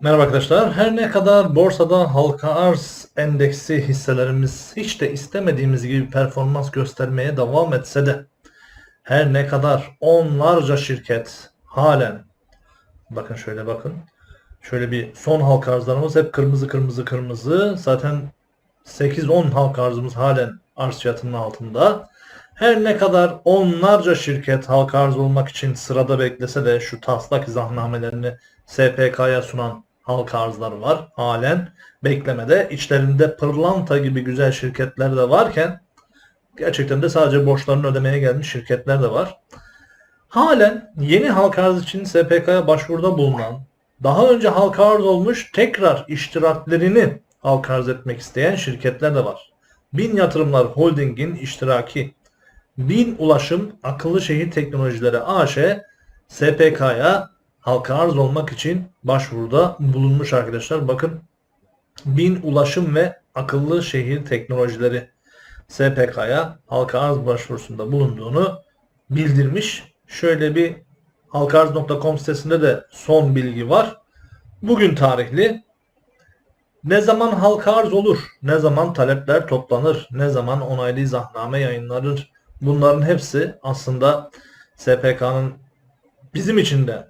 Merhaba arkadaşlar. Her ne kadar borsada halka arz endeksi hisselerimiz hiç de istemediğimiz gibi performans göstermeye devam etse de her ne kadar onlarca şirket halen bakın şöyle bakın şöyle bir son halka arzlarımız hep kırmızı kırmızı kırmızı zaten 8-10 halka arzımız halen arz fiyatının altında. Her ne kadar onlarca şirket halka arz olmak için sırada beklese de şu taslak izahnamelerini SPK'ya sunan halka arzlar var. Halen beklemede. İçlerinde pırlanta gibi güzel şirketler de varken gerçekten de sadece borçlarını ödemeye gelmiş şirketler de var. Halen yeni halka arz için SPK'ya başvuruda bulunan, daha önce halka arz olmuş tekrar iştiraklerini halka arz etmek isteyen şirketler de var. Bin Yatırımlar Holding'in iştiraki Bin Ulaşım Akıllı Şehir Teknolojileri AŞ SPK'ya halka arz olmak için başvuruda bulunmuş arkadaşlar. Bakın Bin Ulaşım ve Akıllı Şehir Teknolojileri SPK'ya halka arz başvurusunda bulunduğunu bildirmiş. Şöyle bir halkaarz.com sitesinde de son bilgi var. Bugün tarihli ne zaman halka arz olur, ne zaman talepler toplanır, ne zaman onaylı izahname yayınlanır. Bunların hepsi aslında SPK'nın bizim için de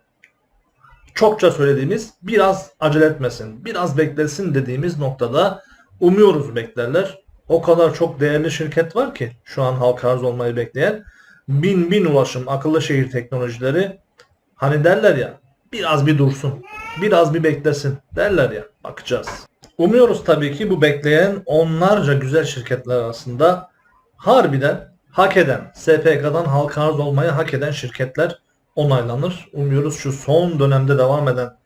çokça söylediğimiz biraz acele etmesin, biraz beklesin dediğimiz noktada umuyoruz beklerler. O kadar çok değerli şirket var ki şu an halka arz olmayı bekleyen. Bin bin ulaşım, akıllı şehir teknolojileri hani derler ya biraz bir dursun, biraz bir beklesin derler ya bakacağız. Umuyoruz tabii ki bu bekleyen onlarca güzel şirketler arasında harbiden hak eden, SPK'dan halka arz olmayı hak eden şirketler onaylanır. Umuyoruz şu son dönemde devam eden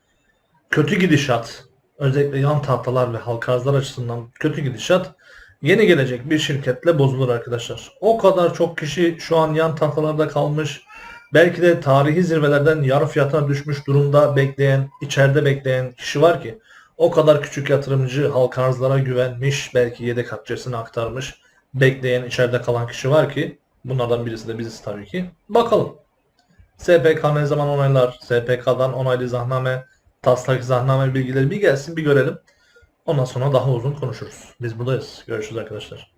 kötü gidişat, özellikle yan tahtalar ve halka arzlar açısından kötü gidişat yeni gelecek bir şirketle bozulur arkadaşlar. O kadar çok kişi şu an yan tahtalarda kalmış. Belki de tarihi zirvelerden yarı fiyatına düşmüş durumda bekleyen, içeride bekleyen kişi var ki o kadar küçük yatırımcı halka arzlara güvenmiş, belki yedek akçesini aktarmış, bekleyen, içeride kalan kişi var ki bunlardan birisi de biziz tabii ki. Bakalım. SPK ne zaman onaylar? SPK'dan onaylı zahname, taslak zahname bilgileri bir gelsin bir görelim. Ondan sonra daha uzun konuşuruz. Biz buradayız. Görüşürüz arkadaşlar.